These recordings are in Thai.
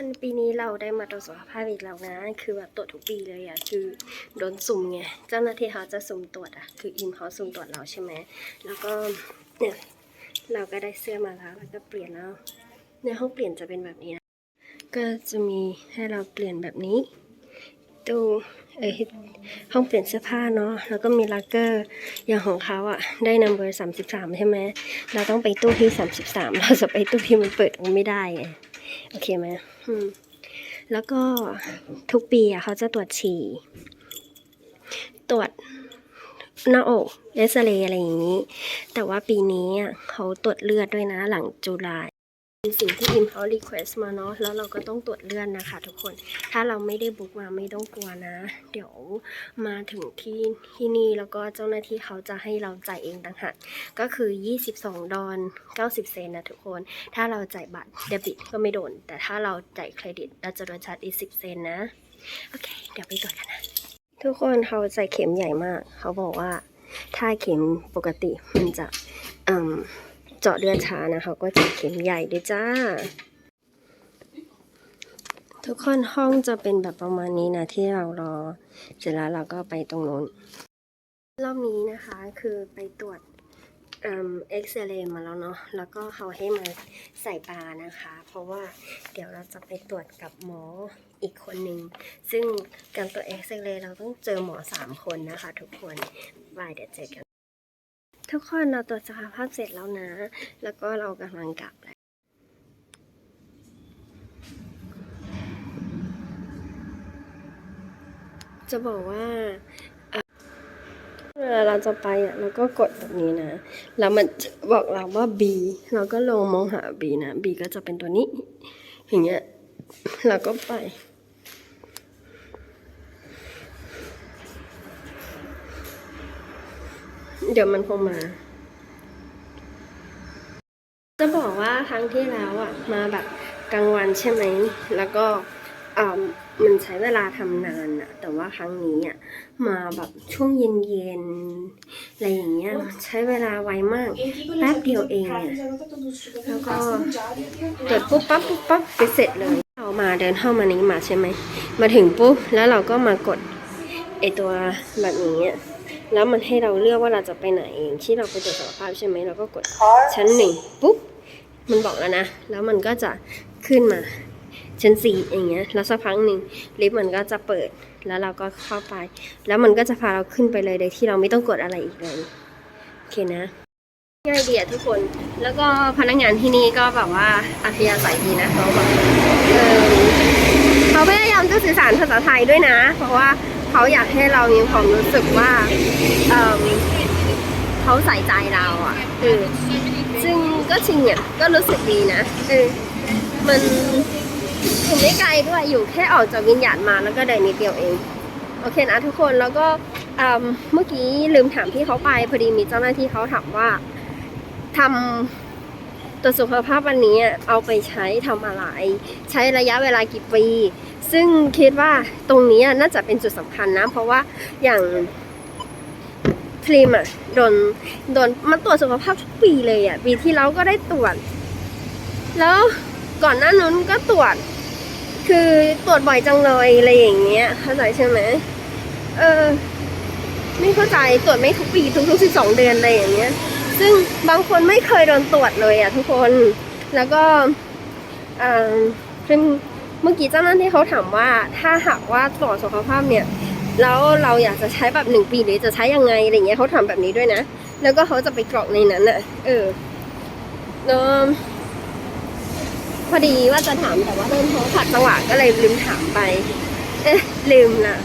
วันปีนี้เราได้มาตรวจสุขภาพอีกแล้วนะ คือแบบตรวจทุกปีเลยอะคือโดนสุ่มไง เจ้าหน้าที่เขาจะสุ่มตรวจอะคืออิมเขาสุ่มตรวจเราใช่ไหม แล้วก็เนี่ยเราก็ได้เสื้อมาแล้วแล้วก็เปลี่ยนแล้ว ในห้องเปลี่ยนจะเป็นแบบนี้นะ ก็จะมีให้เราเปลี่ยนแบบนี้ ตู้เอ้ยห้องเปลี่ยนเสื้อผ้าเนาะ แล้วก็มีลักเกอร์ อย่างของเขาอะได้นัมเบอร์สามสิบสามใช่ไหม เราต้องไปตู้ที่สามสิบสามเราจะไปตู้ที่มันเปิดไม่ได้ไง โอเคไหมอืมแล้วก็ทุกปีอะเขาจะตรวจฉี่ ตรวจหน้าอกเอสเรย์อะไรอย่างนี้ แต่ว่าปีนี้อะเขาตรวจเลือดด้วยนะหลังจุลาย เป็นสิ่งที่อิมเขารีเควสมาเนาะแล้วเราก็ต้องตรวจเลื่อดนะคะทุกคน ถ้าเราไม่ได้บุ๊กมาไม่ต้องกลัวนะ เดี๋ยวมาถึงที่ที่นี่แล้วก็เจ้าหน้าที่เขาจะให้เราจ่ายเองต่างหากก็คือ 22 ดอล90 เซนต์นะทุกคน ถ้าเราจ่ายบัตรเดบิตก็ไม่โดน แต่ถ้าเราจ่ายเครดิตเราจะโดนชาร์จอีก 10 เซนต์นะ โอเค เดี๋ยวไปตรวจกันนะ ทุกคนเขาใส่เข็มใหญ่มาก เขาบอกว่าถ้าเข็มปกติมันจะอ่ม เจาะเลือดช้านะเขาก็จะเข็มใหญ่ด้วยจ้า ทุกคนห้องจะเป็นแบบประมาณนี้นะที่เรารอ เสร็จแล้วเราก็ไปตรงนู้นรอบนี้นะคะคือไปตรวจเอ็กซเรย์มาแล้วเนาะ แล้วก็เขาให้มาใส่ตานะคะ เพราะว่าเดี๋ยวเราจะไปตรวจกับหมออีกคนหนึ่งซึ่งการตรวจเอ็กซเรย์เราต้องเจอหมอสามคนนะคะทุกคนบายเดี๋ยวเจอกัน ทุกคนเราตรวจสุขภาพเสร็จแล้วนะ แล้วก็เรากำลังกลับแล้วจะบอกว่าเวลาเราจะไปอะเราก็กดแบบนี้นะ แล้วมันบอกเราว่า B เราก็ลงมองหา B นะ B ก็จะเป็นตัวนี้ อย่างเงี้ยเราก็ไป เดี๋ยวมันคงมา จะบอกว่าครั้งที่แล้วอะ มาแบบกลางวันใช่ไหม แล้วก็อ่ามันใช้เวลาทำนานอะแต่ว่าครั้งนี้อะมาแบบช่วงเย็นๆอะไรอย่างเงี้ยใช้เวลาไวมากแป๊บเดียวเองเนี่ยแล้วก็ตรวจปุ๊บปั๊บปุ๊บปั๊บไปเสร็จเลยเรามาเดินเข้ามานี้มาใช่ไหมมาถึงปุ๊บแล้วเราก็มากดไอตัวแบบนี้ แล้วมันให้เราเลือกว่าเราจะไปไหนอย่างที่เราไปตรวจสุขภาพใช่ไหมเราก็กดชั้นหนึ่งปุ๊บมันบอกแล้วนะ แล้วมันก็จะขึ้นมาชั้นสี่อย่างเงี้ย แล้วสักพักหนึ่งลิฟต์มันก็จะเปิด แล้วเราก็เข้าไป แล้วมันก็จะพาเราขึ้นไปเลยโดยที่เราไม่ต้องกดอะไรอีกเลย โอเคนะ ง่ายดีอะทุกคน แล้วก็พนักงานที่นี่ก็แบบว่าอัธยาศัยดีนะเขาแบบเออเขาพยายามจะสื่อสารภาษาไทยด้วยนะ เพราะว่า เขาอยากให้เรามีความรู้สึกว่าเออเขาใส่ใจเราอะเออซึ่งก็จริงอะก็รู้สึกดีนะเออมันอยู่ไม่ไกลด้วยอยู่แค่ออกจากวิญญาณมาแล้วก็เดินนิดเดียวเอง โอเคนะทุกคนแล้วก็เมื่อกี้ลืมถามพี่เขาไปพอดีมีเจ้าหน้าที่เขาถามว่าทำ ตัวจสุขภาพวันนี้เอาไปใช้ทำอะไร ใช้ระยะเวลากี่ปี ซึ่งคิดว่าตรงนี้น่าจะเป็นจุดสำคัญนะ เพราะว่าอย่างพรีมอะโดนโดนมาตรวจสุขภาพทุกปีเลยอะปีที่แล้วก็ได้ตรวจ แล้วก่อนหน้านั้นก็ตรวจ คือตรวจบ่อยจังเลยอะไรอย่างเงี้ยเข้าใจใช่ไหมเออไม่เข้าใจตรวจไม่ทุกปีทุกๆสิบสองเดือนอะไรอย่างเงี้ย ซึ่งบางคนไม่เคยโดนตรวจเลยอะทุกคน แล้วก็ซึ่งเมื่อกี้เจ้าหน้าที่เขาถามว่าถ้าหากว่าตรวจสุขภาพเนี่ยแล้วเราอยากจะใช้แบบหนึ่งปีหรือจะใช้ยังไงอะไรเงี้ยเขาถามแบบนี้ด้วยนะ แล้วก็เขาจะไปกรอกในนั้นอะเออเนอะพอดีว่าจะถามแต่ว่าโดนโทรขัดจังหวะก็เลยลืมถามไป เอ๊ะลืมนะ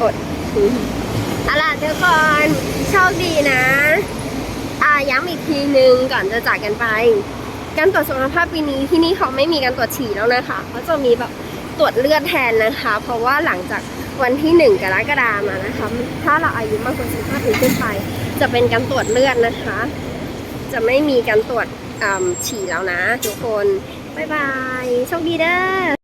อดอืมเอาล่ะทุกคนโชคดีนะ ย้ำอีกทีนึงก่อนจะจากกันไป การตรวจสุขภาพปีนี้ที่นี่เขาไม่มีการตรวจฉี่แล้วนะคะเขาจะมีแบบตรวจเลือดแทนนะคะ เพราะว่าหลังจากวันที่หนึ่งกรกฎามานะคะ ถ้าเราอายุมากกว่า15ปีขึ้นไป จะเป็นการตรวจเลือดนะคะ จะไม่มีการตรวจฉี่แล้วนะทุกคน บ๊ายบาย โชคดีเด้อ